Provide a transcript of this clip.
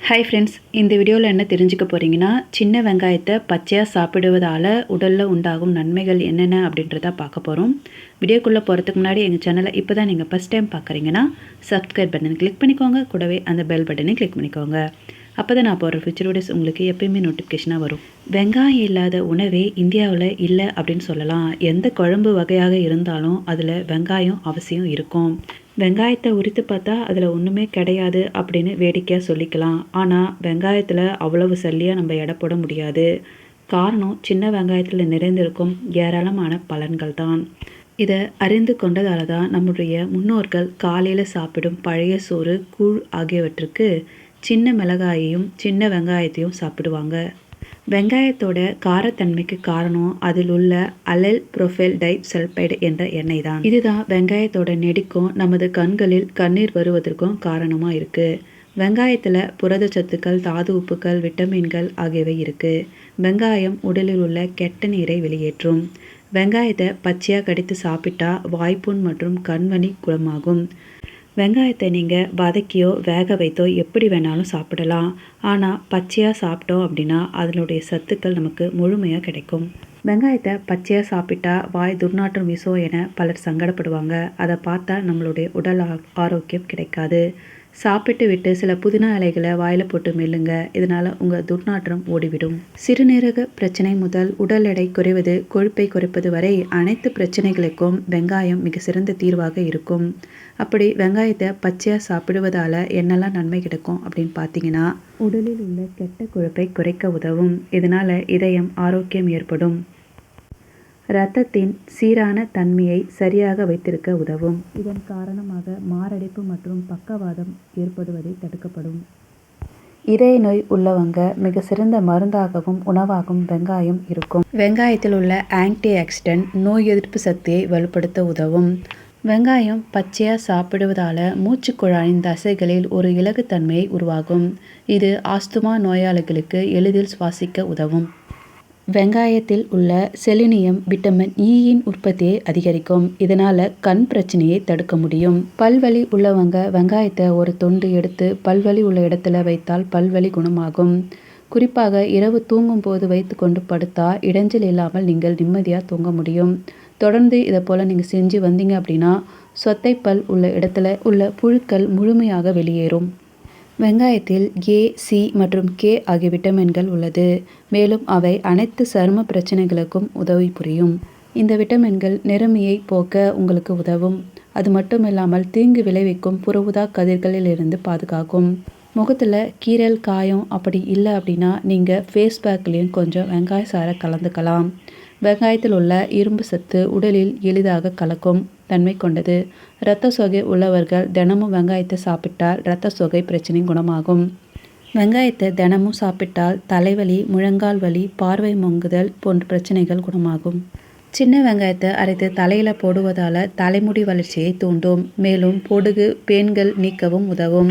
Hi friends இந்த வீடியோவில் என்ன தெரிஞ்சுக்க போகிறீங்கன்னா சின்ன வெங்காயத்தை பச்சையாக சாப்பிடுவதால் உடலில் உண்டாகும் நன்மைகள் என்னென்ன அப்படின்றத பார்க்க போகிறோம் வீடியோக்குள்ளே போகிறதுக்கு முன்னாடி எங்கள் சேனலை இப்போ தான் நீங்கள் ஃபஸ்ட் டைம் பார்க்குறீங்கன்னா சப்ஸ்கிரைப் பட்டன் கிளிக் பண்ணிக்கோங்க. கூடவே அந்த பெல் பட்டனை கிளிக் பண்ணிக்கோங்க. அப்போ தான் நான் போகிற ஃபியூச்சர் வீடியோஸ் உங்களுக்கு எப்பயுமே நோட்டிஃபிகேஷனாக வரும். வெங்காயம் இல்லாத உணவே இந்தியாவில் இல்லை அப்படின்னு சொல்லலாம். எந்த குழம்பு வகையாக இருந்தாலும் அதில் வெங்காயம் அவசியம் இருக்கும். வெங்காயத்தை உரித்து பார்த்தா அதில் ஒன்றுமே கிடையாது அப்படின்னு வேடிக்கையாக சொல்லிக்கலாம். ஆனால் வெங்காயத்தில் அவ்வளவு சல்லியாக நம்ம எடை போட முடியாது. காரணம் சின்ன வெங்காயத்தில் நிறைந்திருக்கும் ஏராளமான பலன்கள் தான். இதை அறிந்து கொண்டதால தான் நம்முடைய முன்னோர்கள் காலையில் சாப்பிடும் பழைய சோறு கூழ் ஆகியவற்றுக்கு சின்ன மிளகாயையும் சின்ன வெங்காயத்தையும் சாப்பிடுவாங்க. வெங்காயத்தோட காரத்தன்மைக்கு காரணம் அதில் உள்ள அலல் புரோஃபைல் டை சல்பைடு என்ற எண்ணெய் தான் இதுதான் வெங்காயத்தோட நெடிக்கும் நமது கண்களில் கண்ணீர் வருவதற்கும் காரணமாக இருக்குது வெங்காயத்தில் புரதச்சத்துக்கள் தாது உப்புக்கள் விட்டமின்கள் ஆகியவை இருக்குது வெங்காயம் உடலில் உள்ள கெட்ட நீரை வெளியேற்றும். வெங்காயத்தை பச்சையாக கடித்து சாப்பிட்டா வாய்ப்புண் மற்றும் கண்வனி குளமாகும் வெங்காயத்தை நீங்கள் வதக்கியோ வேக வைத்தோ எப்படி வேணாலும் சாப்பிடலாம். ஆனால் பச்சையாக சாப்பிட்டோம் அப்படின்னா அதனுடைய சத்துக்கள் நமக்கு முழுமையாக கிடைக்கும். வெங்காயத்தை பச்சையாக சாப்பிட்டா வாய் துர்நாற்றம் வீசோ என பலர் சங்கடப்படுவாங்க. அதை பார்த்தா நம்மளுடைய உடல் ஆரோக்கியம் கிடைக்காது. சாப்பிட்டு விட்டு சில புதினா இலைகளை வாயில் போட்டு மெல்லுங்க. இதனால் உங்கள் துர்நாற்றம் ஓடிவிடும். சிறுநீரக பிரச்சனை முதல் உடல் எடை குறைவது கொழுப்பை குறைப்பது வரை அனைத்து பிரச்சனைகளுக்கும் வெங்காயம் மிக சிறந்த தீர்வாக இருக்கும். அப்படி வெங்காயத்தை பச்சையாக சாப்பிடுவதால் என்னெல்லாம் நன்மை கிடைக்கும் அப்படின்னு பார்த்தீங்கன்னா உடலில் உள்ள கெட்ட கொழுப்பை குறைக்க உதவும். இதனால் இதயம் ஆரோக்கியம் ஏற்படும். இரத்தத்தின் சீரான தன்மையை சரியாக வைத்திருக்க உதவும். இதன் காரணமாக மாரடைப்பு மற்றும் பக்கவாதம் ஏற்படுவதை தடுக்கப்படும். இதய நோய் உள்ளவங்க மிக சிறந்த மருந்தாகவும் உணவாகவும் வெங்காயம் இருக்கும். வெங்காயத்தில் உள்ள ஆன்டி ஆக்சிடென்ட் நோய் எதிர்ப்பு சக்தியை வலுப்படுத்த உதவும். வெங்காயம் பச்சையாக சாப்பிடுவதால் மூச்சுக்குழாயின் தசைகளில் ஒரு இலகுத்தன்மையை உருவாகும் இது ஆஸ்துமா நோயாளிகளுக்கு எளிதில் சுவாசிக்க உதவும். வெங்காயத்தில் உள்ள செலினியம் விட்டமின் e இயின் உற்பத்தியை அதிகரிக்கும். இதனால் கண் பிரச்சனையை தடுக்க முடியும். பல்வலி உள்ளவங்க வெங்காயத்தை ஒரு தொண்டு எடுத்து பல்வலி உள்ள இடத்துல வைத்தால் பல்வலி குணமாகும். குறிப்பாக இரவு தூங்கும் போது வைத்து கொண்டு படுத்தா இடைஞ்சல் இல்லாமல் நீங்கள் நிம்மதியாக தூங்க முடியும். தொடர்ந்து இதை போல் நீங்கள் செஞ்சு வந்தீங்க அப்படின்னா சொத்தை பல் உள்ள இடத்துல உள்ள புழுக்கள் முழுமையாக வெளியேறும். வெங்காயத்தில் ஏ சி மற்றும் கே ஆகிய விட்டமின்கள் உள்ளது. மேலும் அவை அனைத்து சரும பிரச்சனைகளுக்கும் உதவி புரியும். இந்த விட்டமின்கள் நிறமையை போக்க உங்களுக்கு உதவும். அது மட்டும் இல்லாமல் தீங்கு விளைவிக்கும் புறவுதா கதிர்களிலிருந்து பாதுகாக்கும். முகத்தில் கீரல் காயம் அப்படி இல்லை அப்படின்னா நீங்கள் ஃபேஸ் பேக்லேயும் கொஞ்சம் வெங்காய சாரை கலந்துக்கலாம். வெங்காயத்தில் உள்ள இரும்பு சத்து உடலில் எளிதாக கலக்கும் தன்மை கொண்டது. இரத்த சொகை உள்ளவர்கள் தினமும் வெங்காயத்தை சாப்பிட்டால் இரத்த சொகை பிரச்சனை குணமாகும். வெங்காயத்தை தினமும் சாப்பிட்டால் தலைவலி முழங்கால் வலி பார்வை மொங்குதல் போன்ற பிரச்சனைகள் குணமாகும். சின்ன வெங்காயத்தை அரைத்து தலையில் போடுவதால் தலைமுடி வளர்ச்சியை தூண்டும். மேலும் பொடுகு பேன்கள் நீக்கவும் உதவும்.